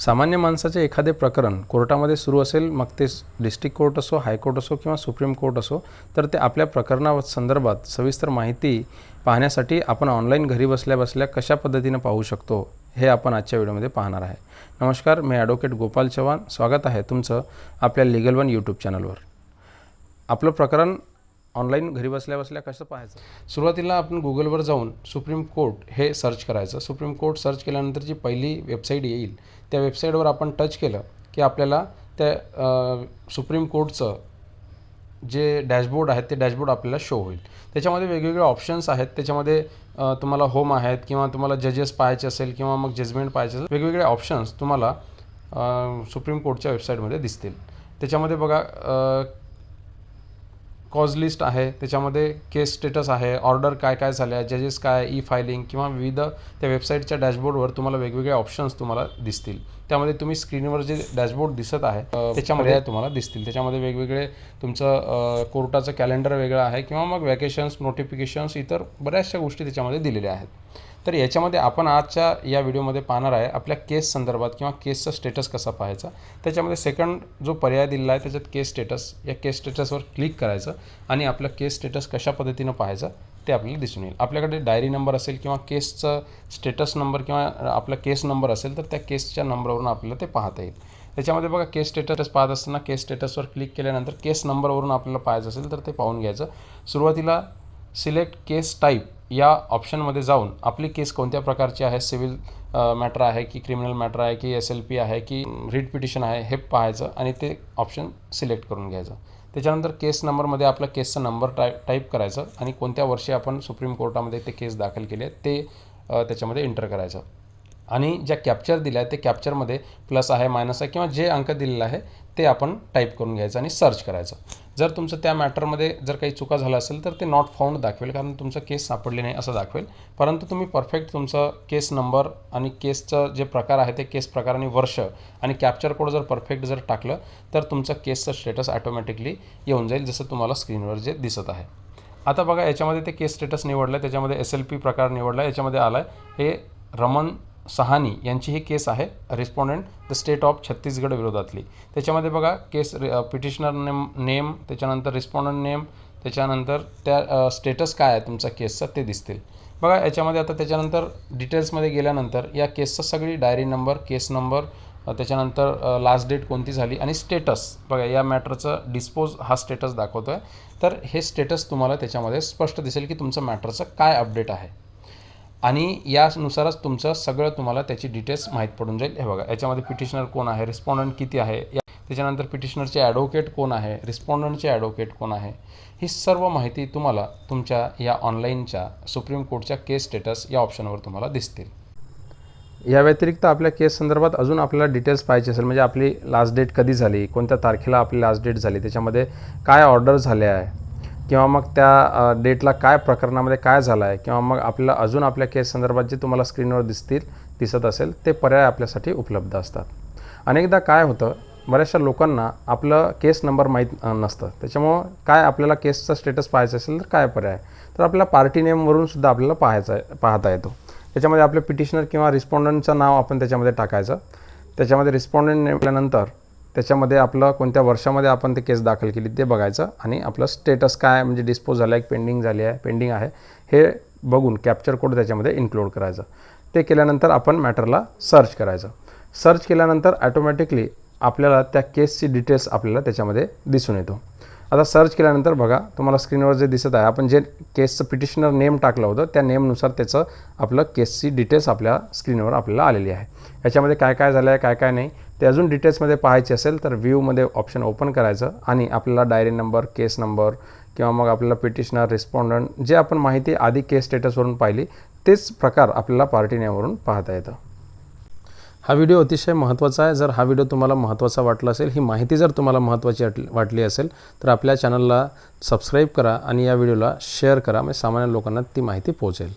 सामान्य माणसाचे एखादे प्रकरण कोर्टामध्ये सुरू असेल मग ते डिस्ट्रिक्ट कोर्ट असो हायकोर्ट असो किंवा सुप्रीम कोर्ट असो तर ते आपल्या प्रकरणा संदर्भात सविस्तर माहिती पाहण्यासाठी आपण ऑनलाईन घरी बसल्या बसल्या कशा पद्धतीनं पाहू शकतो हे आपण आजच्या व्हिडिओमध्ये पाहणार आहे. नमस्कार मी ॲडव्होकेट गोपाल चव्हाण. स्वागत आहे तुमचं आपल्या लिगल वन यूट्यूब चॅनलवर. आपलं प्रकरण ऑनलाईन घरी बसल्या बसल्या कसं पाहायचं? सुरुवातीला आपण गुगलवर जाऊन सुप्रीम कोर्ट हे सर्च करायचं. सुप्रीम कोर्ट सर्च केल्यानंतर जी पहिली वेबसाईट येईल त्या वेबसाईटवर आपण टच केलं की आपल्याला त्या सुप्रीम कोर्टचं जे डॅशबोर्ड आहेत ते डॅशबोर्ड आपल्याला शो होईल. त्याच्यामध्ये वेगवेगळे ऑप्शन्स आहेत. त्याच्यामध्ये तुम्हाला होम आहेत किंवा तुम्हाला जजेस पाहायचे असेल किंवा मग जजमेंट पाहायचे असेल वेगवेगळे ऑप्शन्स तुम्हाला सुप्रीम कोर्टच्या वेबसाईटमध्ये दिसतील. त्याच्यामध्ये बघा कॉज लिस्ट आहे त्याच्यामध्ये केस स्टेटस आहे ऑर्डर काय काय झाल्या जजेस काय ई फायलिंग किंवा विविध त्या वेबसाईटच्या डॅशबोर्डवर तुम्हाला वेगवेगळे ऑप्शन्स तुम्हाला दिसतील. त्यामध्ये तुम्ही स्क्रीनवर जे डॅशबोर्ड दिसत आहे त्याच्यामध्ये तुम्हाला दिसतील. त्याच्यामध्ये वेगवेगळे तुमचं कोर्टाचं कॅलेंडर वेगळं आहे किंवा मग वॅकेशन्स नोटिफिकेशन्स इतर बऱ्याचशा गोष्टी त्याच्यामध्ये दिलेल्या आहेत. तर याच्यामध्ये आपण आजच्या या व्हिडिओमध्ये पाहणार आहे आपल्या केस संदर्भात किंवा केसचा स्टेटस कसा पाहायचा. त्याच्यामध्ये सेकंड जो पर्याय दिलेला आहे त्याच्यात केस स्टेटस या केस स्टेटसवर क्लिक करायचं. आणि आपलं केस स्टेटस कशा पद्धतीनं पाहायचं ते आपल्याला दिसून येईल. आपल्याकडे डायरी नंबर असेल किंवा केसचं स्टेटस नंबर किंवा आपला केस नंबर असेल तर त्या केसच्या नंबरवरून आपल्याला ते पाहता येईल. त्याच्यामध्ये बघा केस स्टेटस पाहत असताना केस स्टेटसवर क्लिक केल्यानंतर केस नंबरवरून आपल्याला पाहायचं असेल तर ते पाहून घ्यायचं. सुरुवातीला सिलेक्ट केस टाईप या ऑप्शनमध्ये जाऊन आपली केस कोणत्या प्रकारची आहे सिव्हिल मॅटर आहे की क्रिमिनल मॅटर आहे की एस एल पी आहे की रिट पिटिशन आहे हे पाहायचं आणि ते ऑप्शन सिलेक्ट करून घ्यायचं. त्याच्यानंतर केस नंबरमध्ये आपला केसचा नंबर टाईप टाईप करायचं आणि कोणत्या वर्षी आपण सुप्रीम कोर्टामध्ये ते केस दाखल केली आहे ते त्याच्यामध्ये एंटर करायचं. आणि ज्या कॅप्चर दिल्या आहेत ते कॅप्चरमध्ये प्लस आहे मायनस आहे किंवा जे अंक दिलेलं आहे ते आपण टाईप करून घ्यायचं आणि सर्च करायचं. जर तुमचं त्या मॅटरमध्ये जर काही चुका झाला असेल तर ते नॉट फाउंड दाखवेल कारण तुमचं केस सापडले नाही असं दाखवेल. परंतु तुम्ही परफेक्ट तुमचं केस नंबर आणि केसचं जे प्रकार आहे ते केस प्रकार आणि वर्ष आणि कॅप्चर कोड जर परफेक्ट जर टाकलं तर तुमचं केसचं स्टेटस ॲटोमॅटिकली येऊन जाईल जसं तुम्हाला स्क्रीनवर जे दिसत आहे. आता बघा याच्यामध्ये ते केस स्टेटस निवडलं आहे त्याच्यामध्ये एस एल पी प्रकार निवडला आहे याच्यामध्ये आला आहे हे रमन सहानी यांची ही केस आहे. Respondent the state of Chhattisgarh विरोधातली. त्याच्यामध्ये बघा केस पिटिशनर नेम नेम त्याच्यानंतर रिस्पॉन्डंट नेम त्याच्यानंतर त्या स्टेटस काय आहे तुमचा केसचा ते दिसतील. बघा याच्यामध्ये आता त्याच्यानंतर डिटेल्समध्ये गेल्यानंतर या केसचा सगळी डायरी नंबर केस नंबर त्याच्यानंतर लास्ट डेट कोणती झाली आणि स्टेटस बघा या मॅटरचं डिस्पोज हा स्टेटस दाखवतो आहे तर हे स्टेटस तुम्हाला त्याच्यामध्ये स्पष्ट दिसेल की तुमचं मॅटरचं काय अपडेट आहे. आणि यानुसारच तुमचं सगळं तुम्हाला त्याची डिटेल्स माहीत पडून जाईल. हे बघा याच्यामध्ये पिटिशनर कोण आहे? रिस्पॉन्डंट किती आहे? या त्याच्यानंतर पिटिशनरचे ॲडव्होकेट कोण आहे? रिस्पॉन्डंटचे ॲडव्होकेट कोण आहे? ही सर्व माहिती तुम्हाला तुमच्या या ऑनलाईनच्या सुप्रीम कोर्टच्या केस स्टेटस या ऑप्शनवर तुम्हाला दिसतील. या व्यतिरिक्त आपल्या केस संदर्भात अजून आपल्याला डिटेल्स पाहिजे असेल म्हणजे आपली लास्ट डेट कधी झाली? कोणत्या तारखेला आपली लास्ट डेट झाली? त्याच्यामध्ये काय ऑर्डर झाले आहे किंवा मग त्या डेटला काय प्रकरणामध्ये काय झालं आहे किंवा मग आपल्याला अजून आपल्या केस संदर्भात जे तुम्हाला स्क्रीनवर दिसतील दिसत असेल ते पर्याय आपल्यासाठी उपलब्ध असतात. अनेकदा काय होतं बऱ्याचशा लोकांना आपलं केस नंबर माहीत नसतं. त्याच्यामुळं काय आपल्याला केसचा स्टेटस पाहायचं असेल तर काय पर्याय? तर आपल्याला पार्टी नेमवरून सुद्धा आपल्याला पाहायचा पाहता येतो. त्याच्यामध्ये आपलं पिटिशनर किंवा रिस्पॉन्डंटचं नाव आपण त्याच्यामध्ये टाकायचं. त्याच्यामध्ये रिस्पॉन्डंट नेमल्यानंतर त्याच्यामध्ये आपलं कोणत्या वर्षामध्ये आपण ते केस दाखल केली ते बघायचं आणि आपलं स्टेटस काय म्हणजे डिस्पोज झालं आहे पेंडिंग झाली आहे पेंडिंग आहे हे बघून कॅप्चर कोड त्याच्यामध्ये इन्क्लूड करायचं. ते केल्यानंतर आपण मॅटरला सर्च करायचं. सर्च केल्यानंतर ॲटोमॅटिकली आपल्याला त्या केसची डिटेल्स आपल्याला त्याच्यामध्ये दिसून येतो. आता सर्च केल्यानंतर बघा तुम्हाला स्क्रीनवर जे दिसत आहे आपण जे केसचं पिटिशनर नेम टाकलं होतं त्या नेमनुसार त्याचं आपलं केसची डिटेल्स आपल्या स्क्रीनवर आपल्याला आलेली आहे. याच्यामध्ये काय काय झालं आहे काय काय नाही ते अजून डिटेल्समध्ये पाहायचे असेल तर व्ह्यूमध्ये ऑप्शन ओपन करायचं आणि आपल्याला डायरी नंबर केस नंबर किंवा मग आपल्याला पिटिशनर रिस्पॉन्डंट जे आपण माहिती आधी केस स्टेटसवरून पाहिली तेच प्रकार आपल्याला पार्टी नेमवरून पाहता येतं. हा व्हिडिओ अतिशय महत्त्वाचा आहे. जर हा व्हिडिओ तुम्हाला महत्त्वाचा वाटला असेल ही माहिती जर तुम्हाला महत्त्वाची वाटली वाटली असेल तर आपल्या चॅनलला सबस्क्राईब करा आणि या व्हिडिओला शेअर करा. म्हणजे सामान्य लोकांना ती माहिती पोहोचेल.